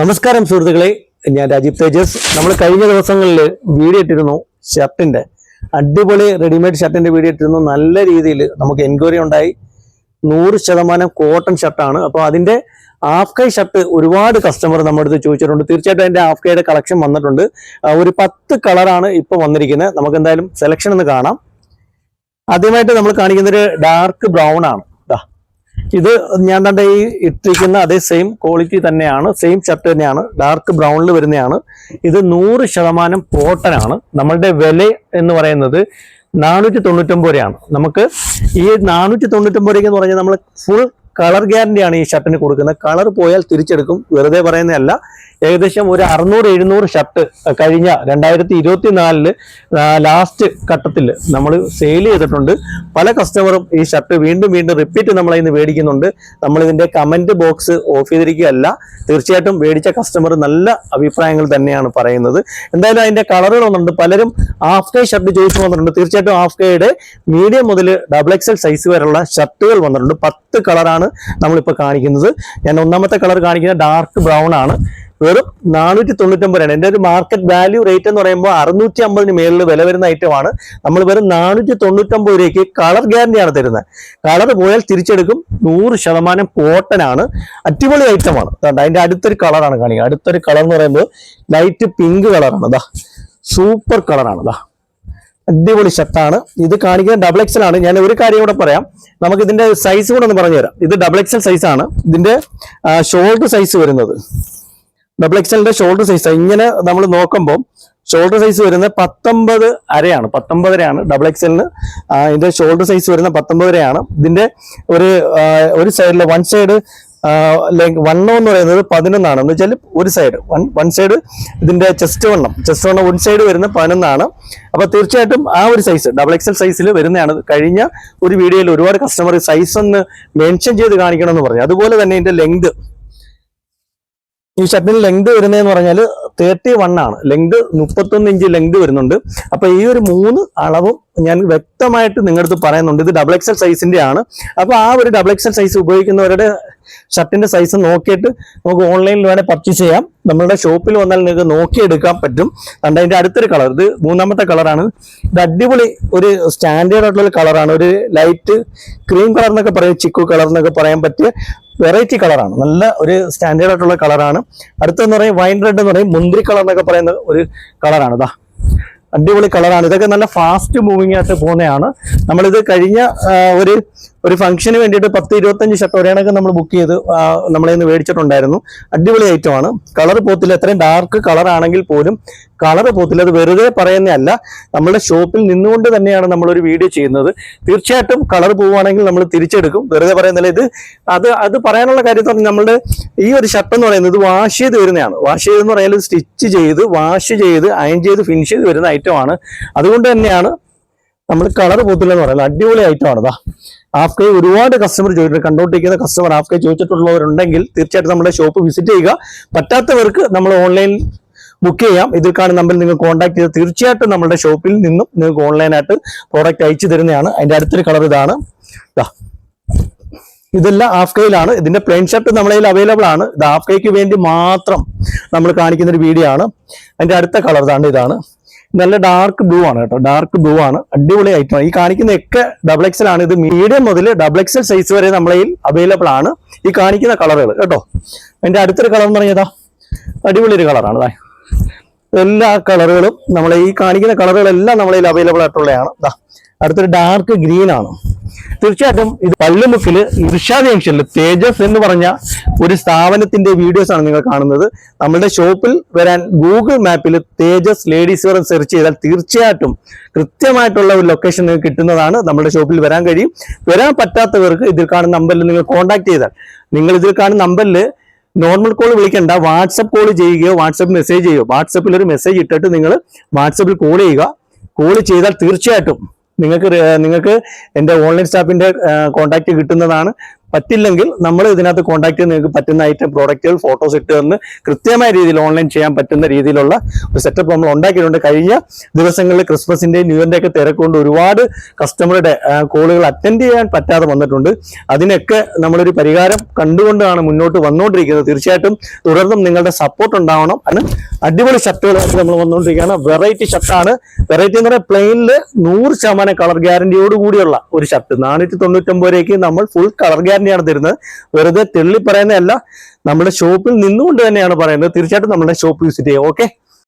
നമസ്കാരം സുഹൃത്തുക്കളെ. ഞാൻ രാജീവ് തേജസ്. നമ്മൾ കഴിഞ്ഞ ദിവസങ്ങളിൽ വീഡിയോ ഇട്ടിരുന്നു ഷർട്ടിന്റെ അടിപൊളി റെഡിമെയ്ഡ് ഷർട്ടിന്റെ വീഡിയോ ഇട്ടിരുന്നു. നല്ല രീതിയിൽ നമുക്ക് എൻക്വയറി ഉണ്ടായി. നൂറ് ശതമാനം കോട്ടൺ ഷർട്ടാണ്. അപ്പോൾ അതിന്റെ ആഫ്കൈ ഷർട്ട് ഒരുപാട് കസ്റ്റമർ നമ്മുടെ അടുത്ത് ചോദിച്ചിട്ടുണ്ട്. തീർച്ചയായിട്ടും അതിന്റെ ആഫ്കൈയുടെ കളക്ഷൻ വന്നിട്ടുണ്ട്. ഒരു പത്ത് കളറാണ് ഇപ്പോൾ വന്നിരിക്കുന്നത്. നമുക്ക് എന്തായാലും സെലക്ഷൻ ഒന്ന് കാണാം. ആദ്യമായിട്ട് നമ്മൾ കാണിക്കുന്നത് ഡാർക്ക് ബ്രൗൺ ആണ്. ഇത് ഞാൻ കണ്ട ഈ ഇട്ടിരിക്കുന്ന അതേ സെയിം ക്വാളിറ്റി തന്നെയാണ് സെയിം ഷർട്ട് തന്നെയാണ് ഡാർക്ക് ബ്രൗണിൽ വരുന്നതാണ്. ഇത് നൂറ് ശതമാനം കോട്ടൺ ആണ്. നമ്മളുടെ വില എന്ന് പറയുന്നത് നാനൂറ്റി തൊണ്ണൂറ്റൊമ്പത് രൂപയാണ്. നമുക്ക് ഈ നാനൂറ്റി തൊണ്ണൂറ്റൊമ്പത് രൂപയ്ക്ക് എന്ന് പറഞ്ഞാൽ നമ്മൾ ഫുൾ കളർ ഗ്യാരണ്ടിയാണ് ഈ ഷർട്ടിന് കൊടുക്കുന്നത്. കളർ പോയാൽ തിരിച്ചെടുക്കും. വെറുതെ പറയുന്നതല്ല. ഏകദേശം ഒരു അറുന്നൂറ് എഴുന്നൂറ് ഷർട്ട് കഴിഞ്ഞ രണ്ടായിരത്തി ഇരുപത്തി നാലിൽ ലാസ്റ്റ് ഘട്ടത്തിൽ നമ്മൾ സെയിൽ ചെയ്തിട്ടുണ്ട്. പല കസ്റ്റമറും ഈ ഷർട്ട് വീണ്ടും വീണ്ടും റിപ്പീറ്റ് നമ്മളെ ഇന്ന് മേടിക്കുന്നുണ്ട്. നമ്മൾ ഇതിന്റെ കമന്റ് ബോക്സ് ഓഫ് ചെയ്തിരിക്കുകയല്ല. തീർച്ചയായിട്ടും മേടിച്ച കസ്റ്റമർ നല്ല അഭിപ്രായങ്ങൾ തന്നെയാണ് പറയുന്നത്. എന്തായാലും അതിന്റെ കളറുകൾ വന്നിട്ടുണ്ട്. പലരും ഹാഫ് കെ ഷർട്ട് ചോദിച്ചു വന്നിട്ടുണ്ട്. തീർച്ചയായിട്ടും ഹാഫ് കെയുടെ മീഡിയം മുതൽ ഡബിൾ എക്സൽ സൈസ് വരെയുള്ള ഷർട്ടുകൾ വന്നിട്ടുണ്ട്. പത്ത് കളറാണ് നമ്മളിപ്പോൾ കാണിക്കുന്നത്. ഞാൻ ഒന്നാമത്തെ കളർ കാണിക്കുന്നത് ഡാർക്ക് ബ്രൗൺ ആണ്. വെറും നാനൂറ്റി തൊണ്ണൂറ്റൊമ്പത് രൂപയാണ് എന്റെ ഒരു മാർക്കറ്റ് വാല്യൂ റേറ്റ് എന്ന് പറയുമ്പോൾ അറുന്നൂറ്റി അമ്പതിന് മേളിൽ വില വരുന്ന ഐറ്റമാണ് നമ്മൾ വെറും നാനൂറ്റി തൊണ്ണൂറ്റൊമ്പത് രൂപയ്ക്ക് കളർ ഗ്യാരണ്ടിയാണ് തരുന്നത്. കളർ പോയാൽ തിരിച്ചെടുക്കും. നൂറ് ശതമാനം കോട്ടൺ ആണ്. അടിപൊളി ഐറ്റമാണ് അതുകൊണ്ട് അതിന്റെ അടുത്തൊരു കളറാണ് കാണിക്കുക അടുത്തൊരു കളർ എന്ന് പറയുമ്പോൾ ലൈറ്റ് പിങ്ക് കളറാണ് അതാ സൂപ്പർ കളറാണ് അതാ അടിപൊളി ഷർട്ടാണ് ഇത് കാണിക്കുന്നത് ഡബിൾ എക്സൽ ആണ്. ഞാൻ ഒരു കാര്യം കൂടെ പറയാം. നമുക്ക് ഇതിന്റെ സൈസ് കൂടെ ഒന്ന് പറഞ്ഞു തരാം ഇത് ഡബിൾ എക്സൽ സൈസ് ആണ്. ഇതിന്റെ ഷോൾഡർ സൈസ് വരുന്നത്. ഡബിൾ എക്സലിന്റെ ഷോൾഡർ സൈസ് ഇങ്ങനെ നമ്മൾ നോക്കുമ്പോൾ ഷോൾഡർ സൈസ് വരുന്നത് പത്തൊമ്പത് അരയാണ് പത്തൊമ്പതരയാണ് ഡബിൾ എക്സലിന് ഇതിന്റെ ഷോൾഡർ സൈസ് വരുന്ന പത്തൊമ്പതരയാണ്. ഇതിന്റെ ഒരു ഒരു സൈഡിൽ വൺ സൈഡ് വണ്ണം എന്ന് പറയുന്നത് പതിനൊന്നാണ്. എന്ന് വെച്ചാൽ ഒരു സൈഡ് വൺ വൺ സൈഡ് ഇതിന്റെ ചെസ്റ്റ് വണ്ണം. ചെസ്റ്റ് വണ്ണം വൺ സൈഡ് വരുന്ന പതിനൊന്നാണ്. അപ്പൊ തീർച്ചയായിട്ടും ആ ഒരു സൈസ് ഡബിൾ എക്സൽ സൈസിൽ വരുന്നതാണ്. കഴിഞ്ഞ ഒരു വീഡിയോയിൽ ഒരുപാട് കസ്റ്റമർ സൈസ് ഒന്ന് മെൻഷൻ ചെയ്ത് കാണിക്കണം എന്ന് പറഞ്ഞു. അതുപോലെ തന്നെ ഇതിന്റെ ലെങ്ത് ഈ ഷർട്ടിന് ലെങ്ത് വരുന്നതെന്ന് പറഞ്ഞാൽ തേർട്ടി വൺ ആണ്. ലെങ്ത് മുപ്പത്തൊന്ന് ഇഞ്ച് ലെങ്ത് വരുന്നുണ്ട്. അപ്പൊ ഈ ഒരു മൂന്ന് അളവും ഞാൻ വ്യക്തമായിട്ട് നിങ്ങളുടെ അടുത്ത് പറയുന്നുണ്ട്. ഇത് ഡബിൾ എക്സൽ സൈസിന്റെ ആണ് അപ്പൊ ആ ഒരു ഡബിൾ എക്സൽ സൈസ് ഉപയോഗിക്കുന്നവരുടെ ഷർട്ടിന്റെ സൈസ് നോക്കിയിട്ട് നമുക്ക് ഓൺലൈനിൽ വേണേൽ പർച്ചേസ് ചെയ്യാം. നമ്മളുടെ ഷോപ്പിൽ വന്നാൽ നിങ്ങൾക്ക് നോക്കിയെടുക്കാൻ പറ്റും. കണ്ട അതിന്റെ അടുത്തൊരു കളർ ഇത് മൂന്നാമത്തെ കളറാണ് ഇത് അടിപൊളി ഒരു സ്റ്റാൻഡേർഡ് ആയിട്ടുള്ള കളറാണ് ഒരു ലൈറ്റ് ക്രീം കളർ എന്നൊക്കെ പറയും ചിക്കു കളർ എന്നൊക്കെ പറയാൻ പറ്റിയ വെറൈറ്റി കളറാണ് നല്ല ഒരു സ്റ്റാൻഡേർഡ് ആയിട്ടുള്ള കളറാണ് അടുത്തെന്ന് പറയും വൈൻ റെഡ് എന്ന് പറയും മുന്തിരി കളർ എന്നൊക്കെ പറയുന്ന ഒരു കളറാണ് ഇതാ അടിപൊളി കളറാണ് ഇതൊക്കെ നല്ല ഫാസ്റ്റ് മൂവിങ് ആയിട്ട് പോകുന്നതാണ്. നമ്മളിത് കഴിഞ്ഞ ഒരു ഒരു ഫംഗ്ഷന് വേണ്ടിയിട്ട് പത്ത് ഇരുപത്തഞ്ച് ഷർട്ട് ഒരേണൊക്കെ നമ്മൾ ബുക്ക് ചെയ്ത് നമ്മളെ നിന്ന് മേടിച്ചിട്ടുണ്ടായിരുന്നു. അടിപൊളി ഐറ്റമാണ് കളർ പോത്തില്ല എത്രയും ഡാർക്ക് കളർ ആണെങ്കിൽ പോലും കളർ പോത്തില്ല അത് വെറുതെ പറയുന്നതല്ല. നമ്മുടെ ഷോപ്പിൽ നിന്നുകൊണ്ട് തന്നെയാണ് നമ്മളൊരു വീഡിയോ ചെയ്യുന്നത്. തീർച്ചയായിട്ടും കളർ പോവുകയാണെങ്കിൽ നമ്മൾ തിരിച്ചെടുക്കും. വെറുതെ പറയുന്നില്ല ഇത് അത് അത് പറയാനുള്ള കാര്യം പറഞ്ഞാൽ നമ്മുടെ ഈ ഒരു ഷർട്ട് എന്ന് പറയുന്നത് വാഷ് ചെയ്ത് വരുന്നതാണ്. വാഷ് ചെയ്തെന്ന് പറഞ്ഞാൽ സ്റ്റിച്ച് ചെയ്ത് വാഷ് ചെയ്ത് അയൺ ചെയ്ത് ഫിനിഷ് ചെയ്ത് വരുന്ന ഐറ്റമാണ് അതുകൊണ്ട് തന്നെയാണ് നമ്മൾ കളർ പോത്തില്ല എന്ന് പറയുന്നത് അടിപൊളി ഐറ്റമാണ് ഇതാ ഹാഫ് കൈ ഒരുപാട് കസ്റ്റമർ ചോദിച്ചിട്ടുണ്ട്. കണ്ടോണ്ടിരിക്കുന്ന കസ്റ്റമർ ഹാഫ് കൈ ചോദിച്ചിട്ടുള്ളവരുണ്ടെങ്കിൽ തീർച്ചയായിട്ടും നമ്മുടെ ഷോപ്പ് വിസിറ്റ് ചെയ്യുക. പറ്റാത്തവർക്ക് നമ്മൾ ഓൺലൈൻ ബുക്ക് ചെയ്യാം. ഇതിൽ കാണുന്ന നമ്പറിൽ നിങ്ങൾ കോൺടാക്ട് ചെയ്ത് തീർച്ചയായിട്ടും നമ്മുടെ ഷോപ്പിൽ നിന്നും നിങ്ങൾക്ക് ഓൺലൈനായിട്ട് പ്രോഡക്റ്റ് അയച്ചു തരുന്നതാണ്. അതിന്റെ അടുത്തൊരു കളർ ഇതാണ്. ഇതെല്ലാം ഹാഫ് കൈയിലാണ് ഇതിന്റെ പ്ലെയിൻ ഷർട്ട് നമ്മളതിൽ അവൈലബിൾ ആണ്. ഇത് ഹാഫ് കൈക്ക് വേണ്ടി മാത്രം നമ്മൾ കാണിക്കുന്ന ഒരു വീഡിയോ ആണ്. അതിന്റെ അടുത്ത കളർ ഇതാണ് ഇതാണ്. നല്ല ഡാർക്ക് ബ്ലൂ ആണ് കേട്ടോ. ഡാർക്ക് ബ്ലൂ ആണ്. അടിപൊളി ഐറ്റം ഈ കാണിക്കുന്ന ഒക്കെ ഡബിൾ എക്സൽ ആണ്. ഇത് മീഡിയം മുതൽ ഡബിൾ എക്സൽ സൈസ് വരെ നമ്മളിൽ അവൈലബിൾ ആണ്. ഈ കാണിക്കുന്ന കളറുകൾ കേട്ടോ. അതിന്റെ അടുത്തൊരു കളർ എന്ന് പറഞ്ഞതാ അടിപൊളി ഒരു കളറാണ്. എല്ലാ കളറുകളും നമ്മളെ ഈ കാണിക്കുന്ന കളറുകളെല്ലാം നമ്മളിൽ അവൈലബിൾ ആയിട്ടുള്ളതാണ്. അടുത്തൊരു ഡാർക്ക് ഗ്രീൻ ആണ്. തീർച്ചയായിട്ടും ഇത് പള്ളിമുക്കിൽ ഇർഷാദ് ജംഗ്ഷനിൽ തേജസ് എന്ന് പറഞ്ഞ ഒരു സ്ഥാപനത്തിന്റെ വീഡിയോസ് ആണ് നിങ്ങൾ കാണുന്നത്. നമ്മുടെ ഷോപ്പിൽ വരാൻ ഗൂഗിൾ മാപ്പിൽ തേജസ് ലേഡീസ് വെയർ സെർച്ച് ചെയ്താൽ തീർച്ചയായിട്ടും കൃത്യമായിട്ടുള്ള ഒരു ലൊക്കേഷൻ നിങ്ങൾക്ക് കിട്ടുന്നതാണ് നമ്മുടെ ഷോപ്പിൽ വരാൻ കഴിയും. വരാൻ പറ്റാത്തവർക്ക് ഇതിൽ കാണുന്ന നമ്പറിൽ നിങ്ങൾ കോൺടാക്ട് ചെയ്താൽ. നിങ്ങൾ ഇതിൽ കാണുന്ന നമ്പറിൽ നോർമൽ കോൾ വിളിക്കേണ്ട വാട്സപ്പ് കോൾ ചെയ്യുകയോ വാട്സപ്പ് മെസ്സേജ് ചെയ്യുകയോ വാട്സപ്പിൽ ഒരു മെസ്സേജ് ഇട്ടിട്ട് നിങ്ങൾ വാട്സപ്പിൽ കോൾ ചെയ്യുക. കോൾ ചെയ്താൽ തീർച്ചയായിട്ടും നിങ്ങൾക്ക് നിങ്ങൾക്ക് എന്റെ ഓൺലൈൻ സ്റ്റാഫിന്റെ കോൺടാക്റ്റ് കിട്ടുന്നതാണ്. പറ്റില്ലെങ്കിൽ നമ്മൾ ഇതിനകത്ത് കോൺടാക്ട് ചെയ്ത് നിങ്ങൾക്ക് പറ്റുന്ന ഐറ്റം പ്രോഡക്റ്റുകൾ ഫോട്ടോസ് ഇട്ട് തന്ന് കൃത്യമായ രീതിയിൽ ഓൺലൈൻ ചെയ്യാൻ പറ്റുന്ന രീതിയിലുള്ള ഒരു സെറ്റപ്പ് നമ്മൾ ഉണ്ടാക്കിയിട്ടുണ്ട്. കഴിഞ്ഞ ദിവസങ്ങളിൽ ക്രിസ്മസിന്റെ ന്യൂ ഇയറിന്റെ ഒക്കെ തിരക്കുകൊണ്ട് ഒരുപാട് കസ്റ്റമറുടെ കോളുകൾ അറ്റൻഡ് ചെയ്യാൻ പറ്റാതെ വന്നിട്ടുണ്ട്. അതിനൊക്കെ നമ്മളൊരു പരിഹാരം കണ്ടുകൊണ്ടാണ് മുന്നോട്ട് വന്നുകൊണ്ടിരിക്കുന്നത്. തീർച്ചയായിട്ടും തുടർന്നും നിങ്ങളുടെ സപ്പോർട്ട് ഉണ്ടാവണം. അതിന് അടിപൊളി ഷർട്ടുകളായിട്ട് നമ്മൾ വന്നുകൊണ്ടിരിക്കുകയാണ്. വെറൈറ്റി ഷർട്ടാണ് വെറൈറ്റി എന്ന് പറയുന്നത് പ്ലെയിനിൽ നൂറ് ശതമാനം കളർ ഗ്യാരണ്ടിയോട് കൂടിയുള്ള ഒരു ഷർട്ട് നാനൂറ്റി തൊണ്ണൂറ്റൊമ്പത് രൂപയ്ക്ക് നമ്മൾ ഫുൾ കളർ ഗ്യാരണ്ടിയാണ് തരുന്നത്. വെറുതെ തെള്ളി പറയുന്നതല്ല നമ്മുടെ ഷോപ്പിൽ നിന്നുകൊണ്ട് തന്നെയാണ് പറയുന്നത്. തീർച്ചയായിട്ടും നമ്മുടെ ഷോപ്പ് വിസിറ്റ് ചെയ്യുക ഓക്കെ